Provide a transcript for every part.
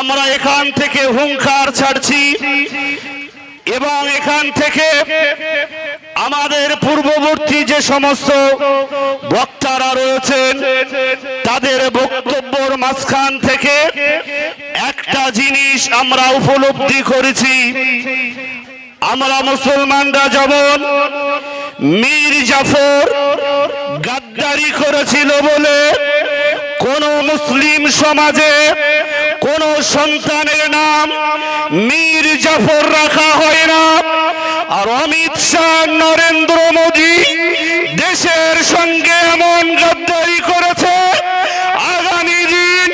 আমরা এখান থেকে হুঙ্কার ছাড়ছি এবং এখান থেকে আমাদের পূর্ববর্তী যে সমস্ত বক্তারা রয়েছেন, তাদের বক্তব্যর মাঝখান থেকে একটা জিনিস আমরা উপলব্ধি করেছি। আমরা মুসলমানরা যেমন মীর জাফর গাদ্দারি করেছিল বলে কোন মুসলিম সমাজে কোন সন্তানের নাম মীর জাফর রাখা হয় না। আর অমিত শাহ, নরেন্দ্র মোদী দেশের সঙ্গে এমন গাদ্দারি করেছে, আগামী দিন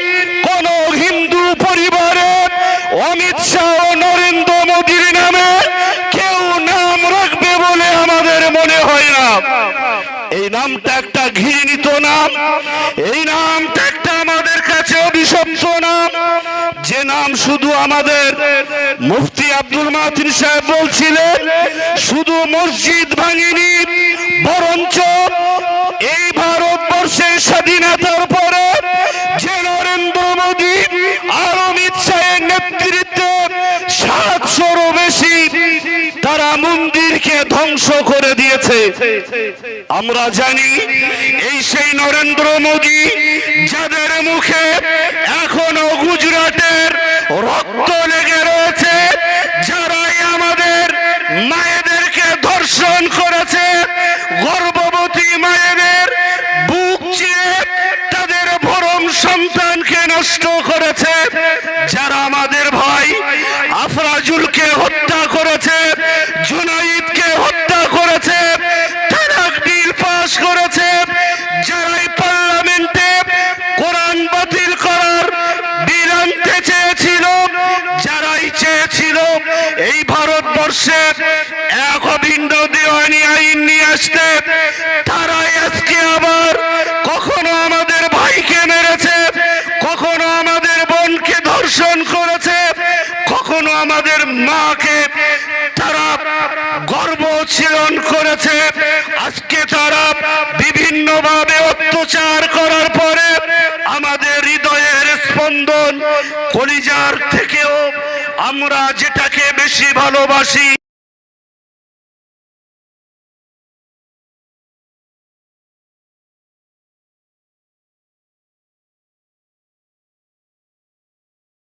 কোন হিন্দু পরিবারে অমিত শাহ নরেন্দ্র মোদীর নামে কেউ নাম রাখবে বলে আমাদের মনে হয় না। এই নামটা একটা ঘৃণিত নাম। এই নামটা একটা আমাদের কাছে অভিশপ্ত নাম। যে নাম শুধু আমাদের মুফতি আব্দুল মাতিন সাহেব বলছিলেন, শুধু মসজিদ ভাঙিনি, বরঞ্চ এই ভারতবর্ষের স্বাধীনতার পরে যে নরেন্দ্র মোদী আর অমিত শাহের নেতৃত্বে সাতশোরও বেশি তারা মন্দিরকে ধ্বংস করে দিয়েছে। আমরা জানি এই সেই নরেন্দ্র মোদী যাদের মুখে রক্ত লেগে রয়েছে। যারাই আমাদের মায়েদেরকে ধর্ষণ করেছে, গর্ভবতী মায়েদের বুক চিয়ে তাদের ভরম সন্তানকে নষ্ট করেছে, যারা আমাদের ভাই ভারতবর্ষে এক অভিন্ন দেওয়ানি আইন নিয়ে আসতে। তারাই আজকে আবার কখনো আমাদের ভাইকে মেরেছে, কখনো আমাদের বোনকে ধর্ষণ করেছে, কখনো আমাদের মাকে তারা গর্ব করেছে। আজকে তারা বিভিন্ন ভাবে অত্যাচার করার পরে আমাদের হৃদয়ের স্পন্দন কলিজার থেকেও আমরা যেটাকে বেশি ভালোবাসি